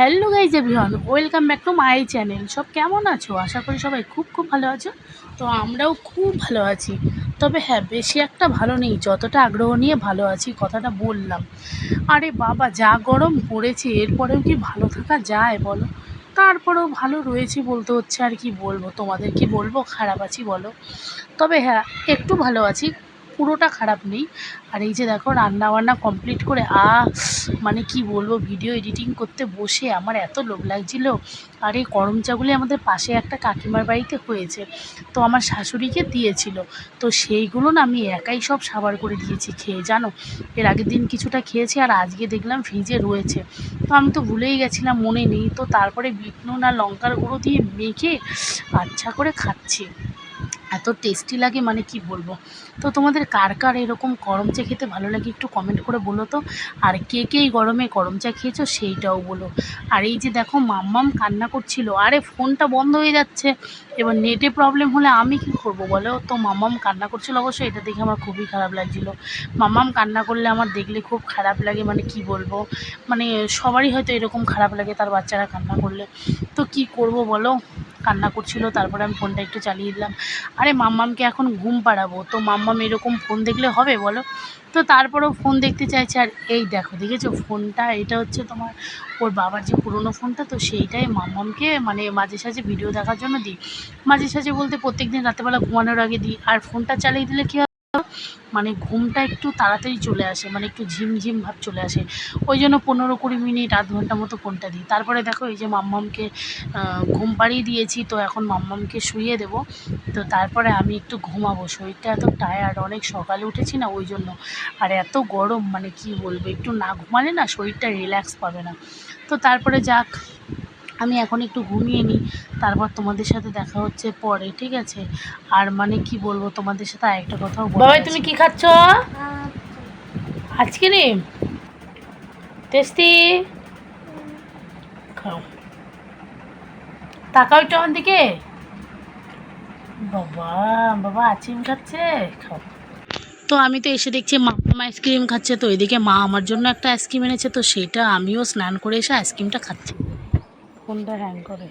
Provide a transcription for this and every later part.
Hello guys everyone, welcome back to my channel. সব কেমন আছো? আশা করি সবাই খুব খুব ভালো আছো। তো আমরাও খুব ভালো আছি। তবে হ্যাঁ বেশি একটা ভালো নেই, যতটা আগ্রহ নিয়ে ভালো আছি কথাটা বললাম। আরে বাবা, যা গরম পড়েছে, এরপরেও কি ভালো থাকা যায় বলো? তারপরেও ভালো রয়েছি বলতে হচ্ছে, আর কি বলব? তোমাদের কি বলব? খারাপ আছি বলো? তবে হ্যাঁ একটু ভালো আছি। পুরোটা খারাপ নেই। আর এই যে দেখো রান্না বান্না কমপ্লিট করে আ মানে কি বলব ভিডিও এডিটিং করতে বসে আমার এত লোভ লাগছিল। আর এই করম চাগুলি আমাদের পাশে একটা কাকিমার বাড়িতে হয়েছে, তো আমার শাশুড়িকে দিয়েছিল। তো সেইগুলো না আমি একাই সব সাবার করে দিয়েছি খেয়ে, জানো? এর আগের দিন কিছুটা খেয়েছি আর আজকে দেখলাম ফ্রিজে রয়েছে। তো আমি তো ভুলেই গেছিলাম, মনে নেই। তো তারপরে বিট নুন আর লঙ্কার গুঁড়ো দিয়ে মেখে আচ্ছা করে খাচ্ছি। এত টেস্টি লাগে মানে কি বলব? তো তোমাদের কার কার এরকম গরম চা খেতে ভালো লাগে একটু কমেন্ট করে বলো তো? আর কে কে এই গরমে গরম চা খেয়েছো সেইটাও বলো। আর এই যে দেখো মাম্মাম কান্না করছিল, আরে ফোনটা বন্ধ হয়ে যাচ্ছে। এবার নেটে প্রবলেম হলে আমি কি করব বলো? তো মাম্মাম কান্না করছিল অবশ্যই এটা দেখে আমার খুবই খারাপ লাগছিল। মাম্মাম কান্না করলে আমার দেখলে খুব খারাপ লাগে মানে কি বলব? মানে সবারই হয়তো এরকম খারাপ লাগে তার বাচ্চারা কান্না করলে। তো কি করব বলো? কান্না করছিল, তারপরে আমি ফোনটা একটু চালিয়ে দিলাম। আরে মাম্মামকে এখন ঘুম পাড়াবো, তো মাম্মাম এরকম ফোন দেখলে হবে বলো? তো তারপরেও ফোন দেখতে চাইছে, আর এই দেখো, দেখেছ ফোনটা এটা হচ্ছে তোমার ওর বাবার যে পুরনো ফোনটা তো সেইটাই মাম্মামকে মানে মাঝে সাঝে ভিডিও দেখার জন্য দিই। মাঝে সাঝে বলতে প্রত্যেক দিন রাতেবেলা ঘুমানোর আগে দিই, আর ফোনটা চালিয়ে দিলে কী মানে ঘুমটা একটু তাড়াতাড়ি চলে আসে মানে একটু ঝিমঝিম ভাব চলে আসে। ওই জন্য পনেরো কুড়ি মিনিট, আধ ঘণ্টা মতো ফোনটা দিই। তারপরে দেখো এই যে মাম্মামকে ঘুম পাড়িয়ে দিয়েছি, তো এখন মাম্মামকে শুইয়ে দেবো। তো তারপরে আমি একটু ঘুমাবো। শরীরটা এত টায়ার্ড অনেক সকালে উঠেছি না ওই জন্য। আর এত গরম মানে কি বলব, একটু না ঘুমালে না শরীরটা রিল্যাক্স পাবে না। তো তারপরে যাক আমি এখন একটু ঘুমিয়ে নিই তারপর তোমাদের সাথে দেখা হচ্ছে পরে ঠিক আছে? আর মানে কি বলব তোমাদের সাথে আরেকটা কথাও বাবাই তুমি কি খাচ্ছ? Ice cream tasty. খাও। তাকাও একটু আমার দিকে। বাবা বাবা আইসক্রিম খাচ্ছে? খাও। তো আমি তো এসে দেখছি মা আইসক্রিম খাচ্ছে তো এদিকে মা আমার জন্য একটা আইসক্রিম এনেছে তো সেটা আমিও স্নান করে এসে আইসক্রিমটা খাচ্ছি। ফোনটা হ্যাং করে।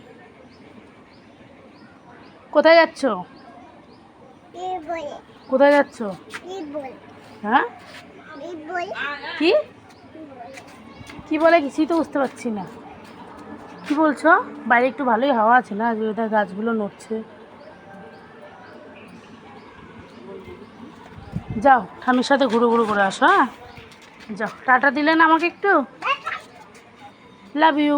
কোথায় যাচ্ছ? কোথায় যাচ্ছ? হ্যাঁ? কি? কি বলে কিছুই তো বুঝতে পারছি না। কি বলছো? বাইরে একটু ভালোই হাওয়া আছে না? যে ওদের গাছগুলো নড়ছে। যাও ঠামির সাথে ঘুরো ঘুরো করে আসো হ্যাঁ? যাও। টাটা দিলেন আমাকে একটু? লাভ ইউ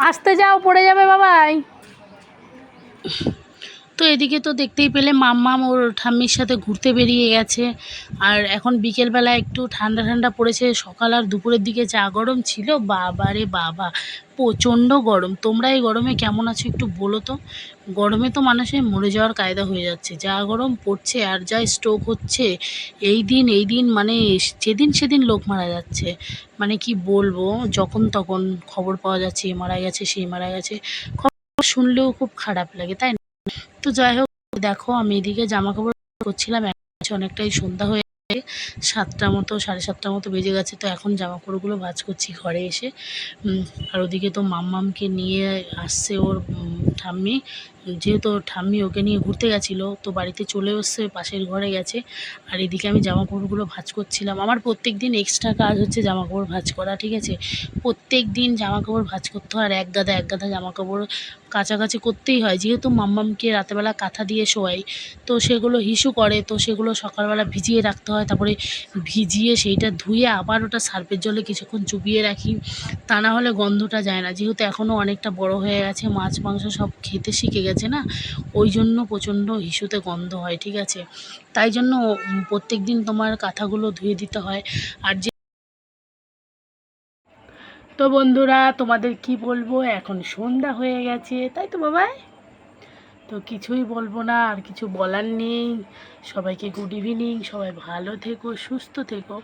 আসতে যাও পড়ে যাবে বাবাই। তো এদিকে তো দেখতেই পেলে মাম্মাম ওর ঠাম্মির সাথে ঘুরতে বেরিয়ে গেছে। আর এখন বিকেলবেলা একটু ঠান্ডা ঠান্ডা পড়েছে। সকাল আর দুপুরের দিকে যা গরম ছিল বাবা রে বাবা, প্রচণ্ড গরম। তোমরা এই গরমে কেমন আছো একটু বলো তো? গরমে তো মানুষের মরে যাওয়ার কায়দা হয়ে যাচ্ছে। যা গরম পড়ছে আর যা স্ট্রোক হচ্ছে, এই দিন এই দিন মানে যেদিন সেদিন লোক মারা যাচ্ছে। মানে কি বলব, যখন তখন খবর পাওয়া যাচ্ছে, এ মারা গেছে সেই মারা গেছে। খবর শুনলেও খুব খারাপ লাগে, তাই তো যাই হোক, দেখো আমি এদিকে জামা কাপড় করছিলাম অনেকটাই সন্ধ্যা হয়ে গেছে, সাতটা মতো, সাড়ে সাতটা মতো বেজে গেছে, তো এখন জামা কাপড়গুলো ভাজ করছি ঘরে এসে। আর ওদিকে তো মাম্মামকে নিয়ে আসছে ওর ঠাম্মি, যেহেতু ঠাম্মি ওকে নিয়ে ঘুরতে গেছিল, তো বাড়িতে চলে এসছে, পাশের ঘরে গেছে, আর এদিকে আমি জামা কাপড়গুলো ভাজ করছিলাম। আমার প্রত্যেক দিন এক্সট্রা কাজ হচ্ছে জামা কাপড় ভাজ করা, ঠিক আছে? প্রত্যেক দিন জামা কাপড় ভাজ করতে হয়, আর এক গাদা এক গাদা জামা কাপড় কাচাকাচি করতেই হয়। যেহেতু মাম্মামকে রাতেবেলা কাঁথা দিয়ে শোয়াই, তো সেগুলো হিসু করে, তো সেগুলো সকালবেলা ভিজিয়ে রাখতে হয়। তারপরে ভিজিয়ে সেইটা ধুয়ে আবার ওটা সার্ফের জলে কিছুক্ষণ চুবিয়ে রাখি। তা না হলে গন্ধটা যায় না। যেহেতু এখনও অনেকটা বড় হয়ে গেছে, মাছ, মাংস সব খেতে শিখে গেছে না, ওই জন্য প্রচণ্ড হিসুতে গন্ধ হয়, ঠিক আছে? তাই জন্য প্রত্যেক দিন তোমার কাঁথাগুলো ধুয়ে দিতে হয়। আর যে তো বন্ধুরা তোমাদের কি বলব? এখন সন্ধ্যা হয়ে গেছে। তাই তো বাবাই? তো কিছুই বলব না আর কিছু বলার নেই। সবাইকে গুড ইভিনিং সবাই ভালো থেকো সুস্থ থেকো।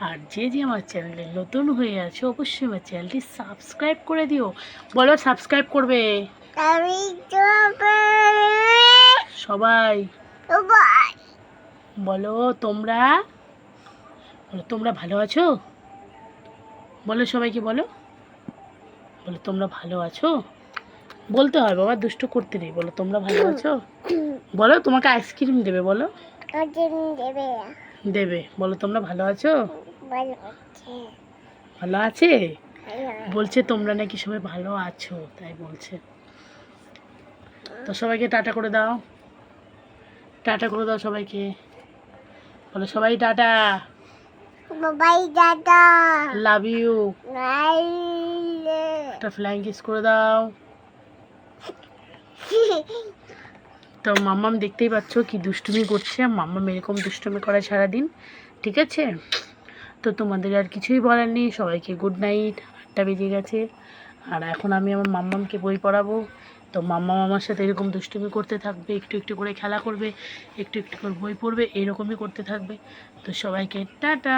আর যে যে আমার চ্যানেলে নতুন হয়ে আছে অবশ্যই আমার চ্যানেলটি সাবস্ক্রাইব করে দিও। বলো সাবস্ক্রাইব করবে? সবাই। বলো তোমরা? তোমরা ভালো আছো? বলো সবাইকে বলো। বলো, তোমরা ভালো আছো? বলতে হয়, বাবা, দুষ্ট করতে নেই। বলো, তোমরা ভালো আছো? বলো, তোমাকে আইসক্রিম দেবে, বলো। দেবে। বলো, তোমরা ভালো আছো? ভালো আছে? বলছে, তোমরা নাকি সবাই ভালো আছো? তাই বলছে। তো সবাইকে টাটা করে দাও। টাটা করে দাও সবাইকে। বলো, সবাই টাটা। বাবাই দাদা লাভ ইউ একটা ফ্লাইং কিস করে দাও। তো মাম্মাম দেখতেই পাচ্ছ কি দুষ্টুমি করছে। মাম্মাম এরকম দুষ্টুমি করে সারাদিন। ঠিক আছে? তো তোমাদের আর কিছুই বলার নেই। সবাইকে গুড নাইট আটটা বেজে গেছে। আর এখন আমি আমার মাম্মামকে বই পড়াবো। তো মাম্মা মামার সাথে এরকম দুষ্টুমি করতে থাকবে, একটু একটু করে খেলা করবে, একটু একটু করে বই পড়বে, এরকমই করতে থাকবে। তো সবাইকে টাটা!